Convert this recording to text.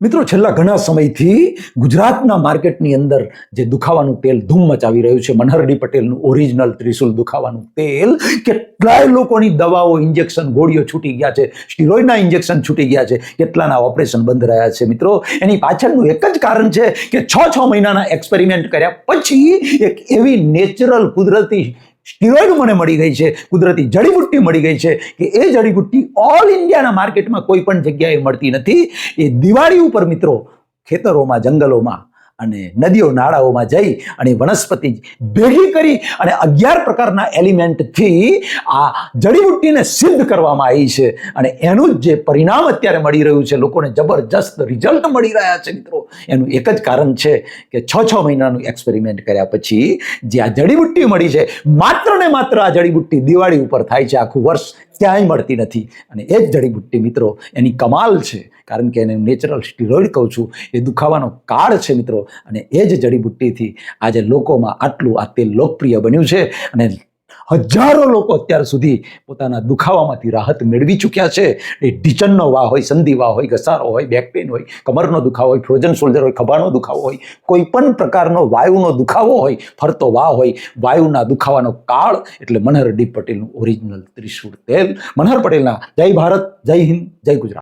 મિત્રો, છેલ્લા ઘણા સમયથી ગુજરાતના માર્કેટની અંદર જે દુખાવાનું તેલ ધૂમ મચાવી રહ્યું છે, મનહરડી પટેલનું ઓરિજિનલ ત્રિશુલ દુખાવાનું તેલ, કેટલાય લોકોની દવાઓ, ઇન્જેક્શન ગોળીઓ છૂટી ગયા છે, સ્ટીરોઇડના ઇન્જેક્શન છૂટી ગયા છે, કેટલાના ઓપરેશન બંધ રહ્યા છે. મિત્રો, એની પાછળનું એક જ કારણ છે કે છ છ મહિનાના એક્સપેરિમેન્ટ કર્યા પછી એક એવી નેચરલ કુદરતી સ્ટીરોઇડ મને મળી ગઈ છે, કુદરતી જડીબુટ્ટી મળી ગઈ છે, કે એ જડીબુટ્ટી ઓલ ઇન્ડિયાના માર્કેટમાં કોઈ પણ જગ્યાએ મળતી નથી. એ દિવાળી ઉપર મિત્રો ખેતરોમાં, જંગલોમાં અને નદીઓ નાળાઓમાં જઈ અને વનસ્પતિ ભેગી કરી અને અગિયાર પ્રકારના એલિમેન્ટથી આ જડીબુટ્ટીને સિદ્ધ કરવામાં આવી છે. અને એનું જ પરિણામ અત્યારે મળી રહ્યું છે, લોકોને જબરજસ્ત રિઝલ્ટ મળી રહ્યા છે મિત્રો. એનું એક જ કારણ છે કે છ છ મહિનાનું એક્સપેરિમેન્ટ કર્યા પછી જે આ જડીબુટ્ટી મળી છે, માત્ર ને માત્ર આ જડીબુટ્ટી દિવાળી ઉપર થાય છે, આખું વર્ષ ક્યાંય મળતી નથી. અને એ જ જડીબુટ્ટી મિત્રો, એની કમાલ છે. કારણ કે એને નેચરલ સ્ટીરોઇડ કહું છું. એ દુખાવાનો કાળ છે મિત્રો. અને એ જ જડીબુટ્ટીથી આજે લોકોમાં આટલું આ તેલ લોકપ્રિય બન્યું છે. અને હજારો લોકો અત્યાર સુધી પોતાના દુખાવામાંથી રાહત મેળવી ચૂક્યા છે. એ ઢીચણનો વા હોય સંધિવા હોય, ઘસારો હોય બેક હોય, કમરનો દુખાવો હોય ફ્રોઝન શોલ્ડર હોય, ખભાનો દુખાવો હોય, કોઈ પણ પ્રકારનો વાયુનો દુખાવો હોય, ફરતો વા હોય, વાયુના દુખાવાનો કાળ એટલે મનહર ડી પટેલનું ઓરિજિનલ ત્રિશુળ તેલ. મનહર પટેલના જય ભારત, જય હિન્દ, જય ગુજરાત.